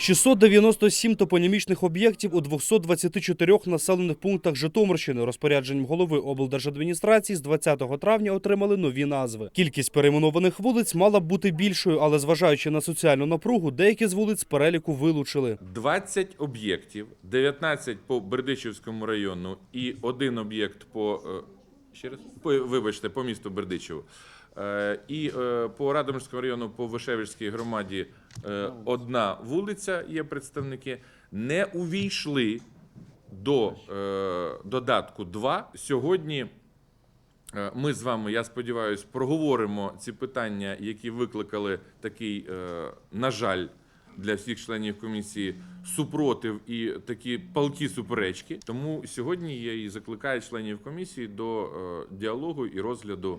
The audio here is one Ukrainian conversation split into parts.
697 топонімічних об'єктів у 224 населених пунктах Житомирщини розпорядженням голови облдержадміністрації з 20 травня отримали нові назви. Кількість перейменованих вулиць мала б бути більшою, але зважаючи на соціальну напругу, деякі з вулиць переліку вилучили. 20 об'єктів, 19 по Бердичівському району і один об'єкт по е, ще раз по, вибачте, по місту Бердичеву. Е, І е, по Радомирському району, по Вишевичській громаді е, одна вулиця є представники, не увійшли до додатку 2. Сьогодні Ми з вами, я сподіваюся, проговоримо ці питання, які викликали такий, на жаль, для всіх членів комісії супротив і такі палкі суперечки. Тому сьогодні я і закликаю членів комісії до е, діалогу і розгляду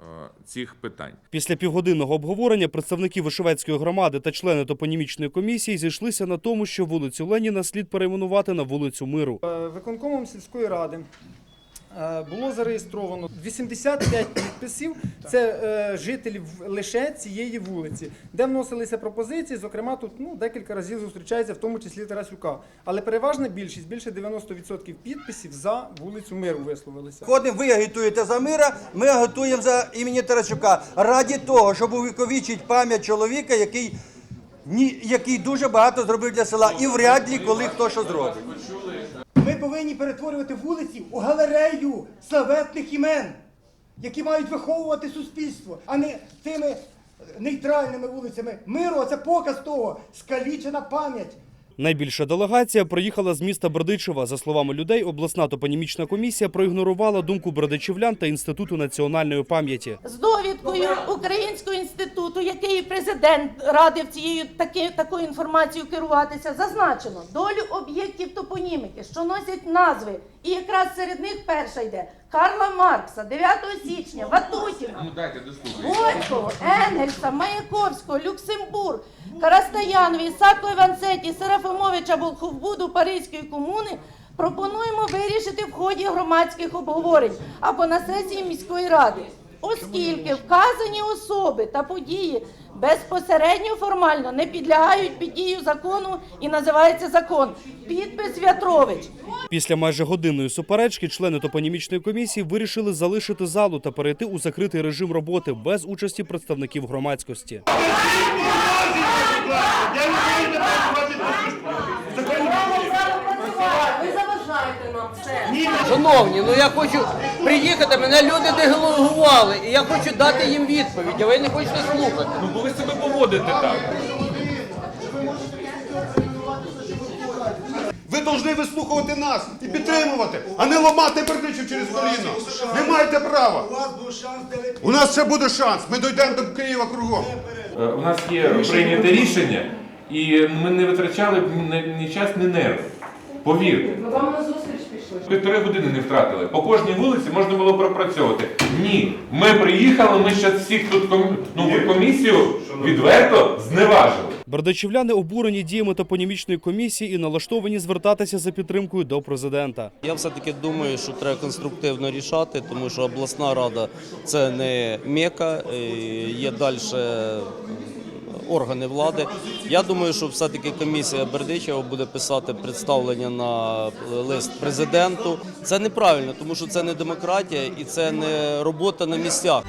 е, цих питань. Після півгодинного обговорення представники Вишивецької громади та члени топонімічної комісії зійшлися на тому, що вулицю Леніна слід перейменувати на вулицю Миру. Е, Виконкомом сільської ради було зареєстровано 85 підписів. Це е, жителів лише цієї вулиці, де вносилися пропозиції. Зокрема, тут ну, декілька разів зустрічається, в тому числі Тарасюка. Але переважна більшість, більше 90% підписів за вулицю Миру висловилися. Ходимо, ви агітуєте за мира, ми агітуємо за імені Тарасюка. Раді того, щоб увіковічити пам'ять чоловіка, який, ні, який дуже багато зробив для села. І вряд ли коли хто що зробить. Ми повинні перетворювати вулиці у галерею славетних імен, які мають виховувати суспільство, а не тими нейтральними вулицями. Миру це показ того, скалічена пам'ять. Найбільша делегація приїхала з міста Бердичева. За словами людей, обласна топонімічна комісія проігнорувала думку бердичівлян та інституту національної пам'яті. з довідкою Українського інституту, який президент радив цією таки, такою інформацією керуватися, зазначено долю об'єктів топоніміки, що носять назви, і якраз серед них перша йде Карла Маркса, 9 січня, Ватутіна. Ну. Горького, Енгельса, Маяковського, Люксембург, Карастаянові, Ісако Іванцеті, Серафимовича Волховбуду Паризької комуни пропонуємо вирішити в ході громадських обговорень або на сесії міської ради. Оскільки вказані особи та події безпосередньо формально не підлягають під дію закону і називається закон. Підпис В'ятрович. Після майже годинної суперечки члени топонімічної комісії вирішили залишити залу та перейти у закритий режим роботи без участі представників громадськості. Ви заважаєте нам все. Шановні, ну я хочу приїхати, мене люди делегували, і я хочу дати їм відповідь, а ви не хочете слухати. Ну бо ви себе поводите так. Ви повинні вислухувати нас і підтримувати, а не ламати бердичів через коліно. Не маєте права. У нас ще буде шанс. Ми дійдемо до Києва кругом. Е, У нас є прийняте рішення, і ми не витрачали б ні, час, ні нерви. Повірте. Ми вам на зустріч. Півтори години не втратили. По кожній вулиці можна було пропрацьовувати. Ні, ми приїхали, ми ще всіх тут ком... ну, комісію відверто зневажили. Бердичівляни обурені діями топонімічної комісії і налаштовані звертатися за підтримкою до президента. Я все-таки думаю, що треба конструктивно рішати, тому що обласна рада це не мека, е, є далі органи влади. Я думаю, що все-таки комісія Бердичева буде писати представлення на лист президенту. Це неправильно, тому що це не демократія і це не робота на місцях.